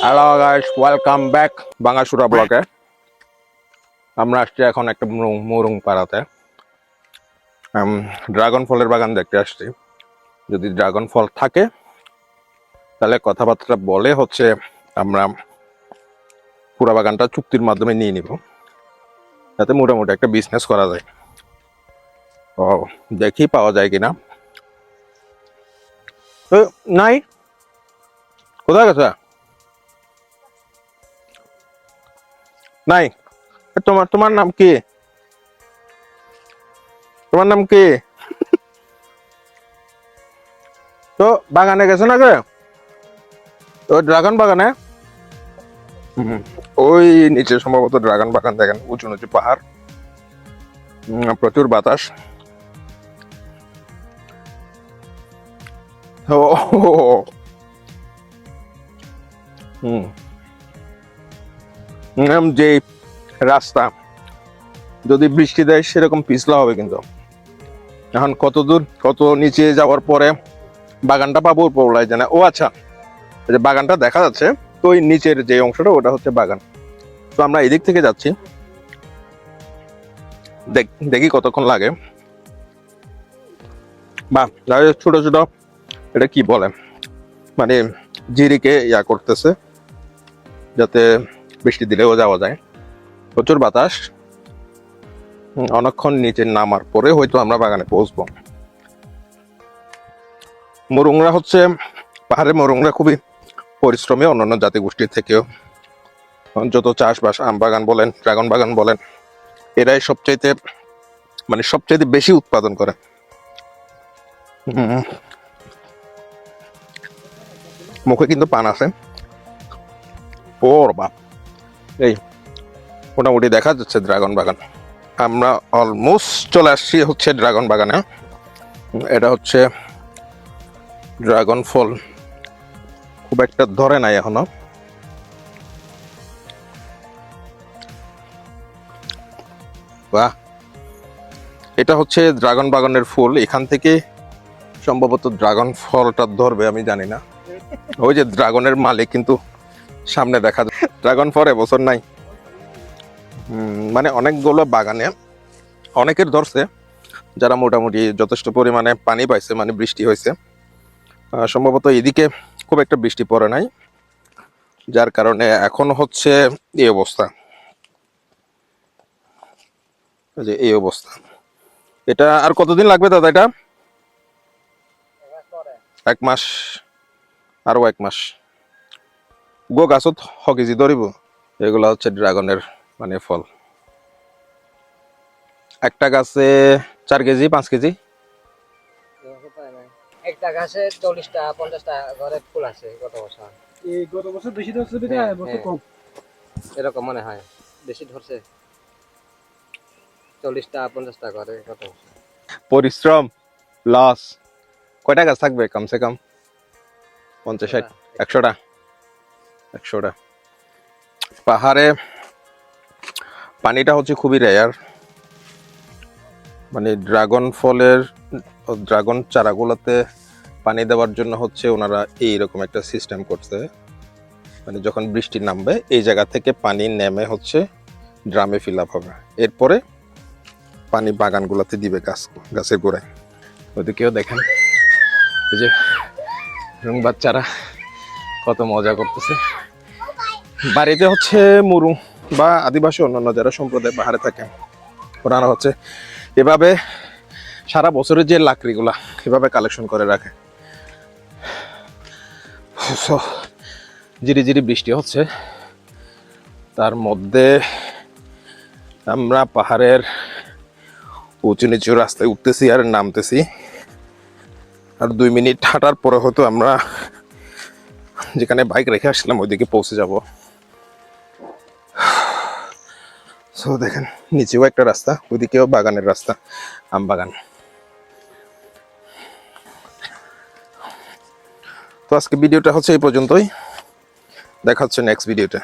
Hello guys welcome back বাঙ্গাসুরা ব্লকে আমরা আসছি এখন একটা মুরুং- পাড়াতে। ড্রাগন ফলের বাগান দেখতে আসছি। যদি ড্রাগন ফল থাকে, তাহলে কথাবার্তা বলে হচ্ছে আমরা পুরা বাগানটা চুক্তির মাধ্যমে নিয়ে নিব। যাতে মোটামুটি একটা বিজনেস করা যায়। ও, দেখি পাওয়া যায় কিনা। নাই। কোথায় গেছে? নাই এ, তোমার তোমার নাম কি তোমার নাম কি তো বাগানে গেছে না কে তো ড্রাগন বাগানে হুম, ওই নিচে সম্ভবত ড্রাগন বাগান দেখেন উঁচু নিচু পাহাড় উম, প্রচুর বাতাস ও হুম উম, যে রাস্তা, যদি বৃষ্টি দেয় সেরকম পিছলা হবে কিন্তু। এখন কত দূর, কত নিচে যাওয়ার পরে বাগানটা পাবো পড়লাই জানা ও আচ্ছা যে বাগানটা দেখা যাচ্ছে, তো ওই নিচের যে অংশটা, ওটা হচ্ছে বাগান। তো আমরা এদিক থেকে যাচ্ছি। দেখি কতক্ষণ লাগে। বা ছোট ছোট। এটা কি বলে? মানে জিরিকে ইয়া করতেছে, যাতে বৃষ্টি দিলেও যাওয়া যায়। প্রচুর বাতাস। অনেকক্ষণ নিচে নামার পরে হয়তো আমরা বাগানে পৌঁছবো। মরুংরা হচ্ছে পাহাড়ের মরুংরা খুবই পরিশ্রমী অন্যান্য জাতিগোষ্ঠীর থেকেও। যত চাষবাস, আম বাগান বলেন, ড্রাগন বাগান বলেন, এরাই সবচাইতে মানে সবচাইতে বেশি উৎপাদন করে। মুখে কিন্তু পান আছে। ওর বাপ। এই, মোটামুটি দেখা যাচ্ছে ড্রাগন বাগান। আমরা অলমোস্ট চলে আসছি হচ্ছে ড্রাগন বাগানে। এটা হচ্ছে ড্রাগন ফল। খুব একটা ধরে নাই এখনও। বাহ। এটা হচ্ছে ড্রাগন বাগানের ফুল। এখান থেকে সম্ভবত ড্রাগন ফলটা ধরবে, আমি জানি না। ওই যে ড্রাগনের মালিক কিন্তু সামনে দেখা যায়। ড্রাগন ফর এবছর নাই। মানে অনেকগুলো বাগানে অনেকের ধরছে যারা মোটামুটি যথেষ্ট পরিমাণে পানি পাইছে মানে বৃষ্টি হয়েছে সম্ভবত এদিকে খুব একটা বৃষ্টি পড়ে নাই যার কারণে এখন হচ্ছে এই অবস্থা। যে এই অবস্থা। এটা আর কতদিন লাগবে দাদা এটা? এক মাস আরও এক মাস। গো গাছত হ কেজি ধরিব এগুলা হচ্ছে ড্রাগনের মানে ফল। একটা গাছে চার কেজি পাঁচ কেজি? একটা গাছে চল্লিশটা পঞ্চাশটা ঘরে ফুল আছে গত বছর। এই গত বছর বেশি ধরছে বিধে হ্যাঁ, হ্যাঁ। কম। এরকম মনে হয় বেশি ধরছে। চল্লিশটা পঞ্চাশটা ঘরে গত বছর। পরিশ্রম লস। কয়টা গাছ থাকবে? কমসে কম পঞ্চাশ ষাট একশোটা? একশোটা পাহাড়ে পানিটা হচ্ছে খুবই রেয়ার মানে ড্রাগন ফলের ড্রাগন চারাগুলোতে পানি দেওয়ার জন্য হচ্ছে ওনারা এইরকম একটা সিস্টেম করছে। মানে যখন বৃষ্টি নামবে, এই জায়গা থেকে পানি নেমে হচ্ছে ড্রামে ফিল আপ হবে। এরপরে পানি বাগানগুলোতে দিবে গাছ, গাছের গোড়ায়। ওদিকেও দেখেন, এই যে বাচ্চারা কত মজা করতেছে। বাড়িতে হচ্ছে মুরু বা আদিবাসী অন্যান্য যারা সম্প্রদায় পাহাড়ে থাকে, ওনারা হচ্ছে এভাবে সারা বছরের যে লাকড়িগুলা এভাবে কালেকশন করে রাখে। জিরি জিরি বৃষ্টি হচ্ছে। তার মধ্যে আমরা পাহাড়ের উঁচু নিচু রাস্তায় উঠতেছি আর নামতেছি। আর দুই মিনিট হাঁটার পরে হয়তো আমরা যেখানে বাইক রেখে আসছিলাম, ওইদিকে পৌঁছে যাব। সো দেখেন, নিচেও একটা রাস্তা, ওইদিকেও বাগানের রাস্তা, আম বাগান। তো আজকে ভিডিওটা হচ্ছে এই পর্যন্তই। দেখা হচ্ছে নেক্সট ভিডিওতে